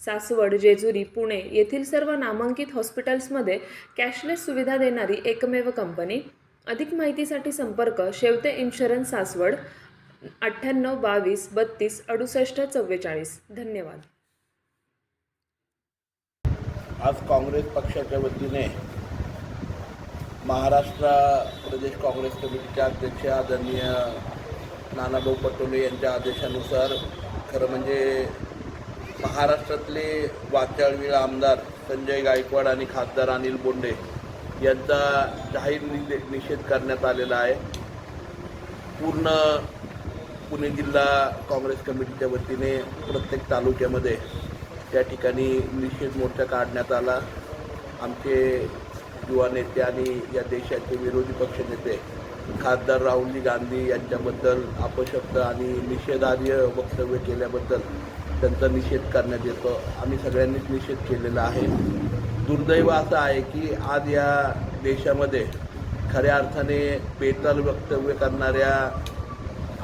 सासवड जेजुरी पुणे येथील सर्व नामांकित हॉस्पिटल्समध्ये कॅशलेस सुविधा देणारी एकमेव कंपनी. अधिक माहितीसाठी संपर्क शेवते इन्शुरन्स सासवड अठ्ठ्याण्णव बावीस बत्तीस अडुसष्ट चव्वेचाळीस. धन्यवाद. आज काँग्रेस पक्षाच्या वतीने महाराष्ट्र प्रदेश काँग्रेस कमिटीचे अध्यक्ष आदरणीय नानाभाऊ पटोले यांच्या आदेशानुसार खरं म्हणजे महाराष्ट्रातले वाचाळवीळ आमदार संजय गायकवाड आणि खासदार अनिल बोंडे यांचा जाहीर निषेध करण्यात आलेला आहे. पूर्ण पुणे जिल्हा काँग्रेस कमिटीच्या वतीने प्रत्येक तालुक्यामध्ये त्या ठिकाणी निषेध मोर्चा काढण्यात आला. आमचे युवा नेते आणि या देशाचे विरोधी पक्षनेते खासदार राहुलजी गांधी यांच्याबद्दल अपशब्द आणि निषेधार्ह वक्तव्य केल्याबद्दल त्यांचा निषेध करण्यात येतो. आम्ही सगळ्यांनीच निषेध केलेला आहे. दुर्दैव असं आहे की आज या देशामध्ये खऱ्या अर्थाने बेताल वक्तव्य करणाऱ्या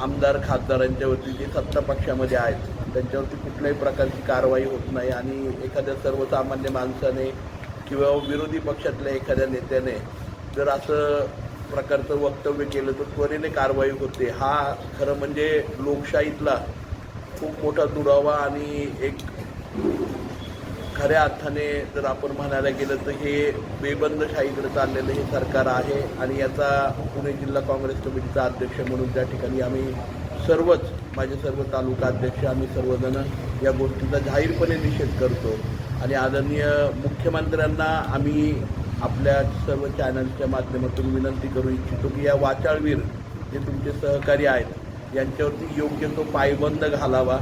आमदार खासदारांच्यावरती जे सत्ता पक्षामध्ये आहेत त्यांच्यावरती कुठल्याही प्रकारची कारवाई होत नाही आणि एखाद्या सर्वसामान्य माणसाने किंवा विरोधी पक्षातल्या एखाद्या नेत्याने जर असं प्रकारचं वक्तव्य केलं तर त्वरेने कारवाई होते. हा खरं म्हणजे लोकशाहीतला खूप मोठा दुरावा आणि एक खऱ्या अर्थाने जर आपण म्हणायला गेलं तर हे बेबंदशाहीकडे चाललेलं हे सरकार आहे आणि याचा पुणे जिल्हा काँग्रेस कमिटीचा अध्यक्ष म्हणून त्या ठिकाणी आम्ही सर्वच माझे सर्व तालुका अध्यक्ष आम्ही सर्वजण या गोष्टीचा जाहीरपणे निषेध करतो. आणि आदरणीय मुख्यमंत्र्यांना आम्ही आपल्या सर्व चॅनलच्या माध्यमातून विनंती करू इच्छितो की या वाचाळवीर जे तुमचे सहकारी आहेत यांच्यावरती योग्य तो पायबंद घालावा.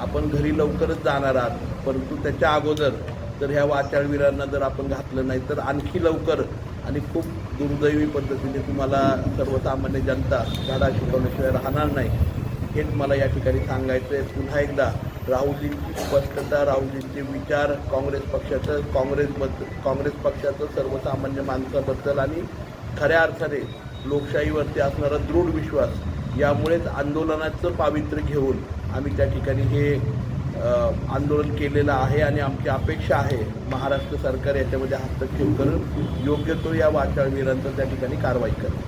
आपण घरी लवकरच जाणार आहात परंतु त्याच्या अगोदर जर ह्या वाचाळवीरांना जर आपण घातलं नाही तर आणखी लवकर आणि खूप दुर्दैवी पद्धतीने तुम्हाला सर्वसामान्य जनता धडा शिकवल्याशिवाय राहणार नाही. हेच मला या ठिकाणी सांगायचं आहे पुन्हा एकदा राहुलजींची स्पष्टता राहुलजींचे विचार काँग्रेस पक्षाचं काँग्रेसबद्दल काँग्रेस पक्षाचं सर्वसामान्य माणसाबद्दल आणि खऱ्या अर्थाने लोकशाहीवरती असणारा दृढ विश्वास यामुळेच आंदोलनाचं पावित्र्य घेऊन आम्ही त्या ठिकाणी हे आंदोलन केलेलं आहे आणि आमची अपेक्षा आहे महाराष्ट्र सरकार याच्यामध्ये हस्तक्षेप करून योग्य तो या वाचाळवीरांचा त्या ठिकाणी कारवाई करेल.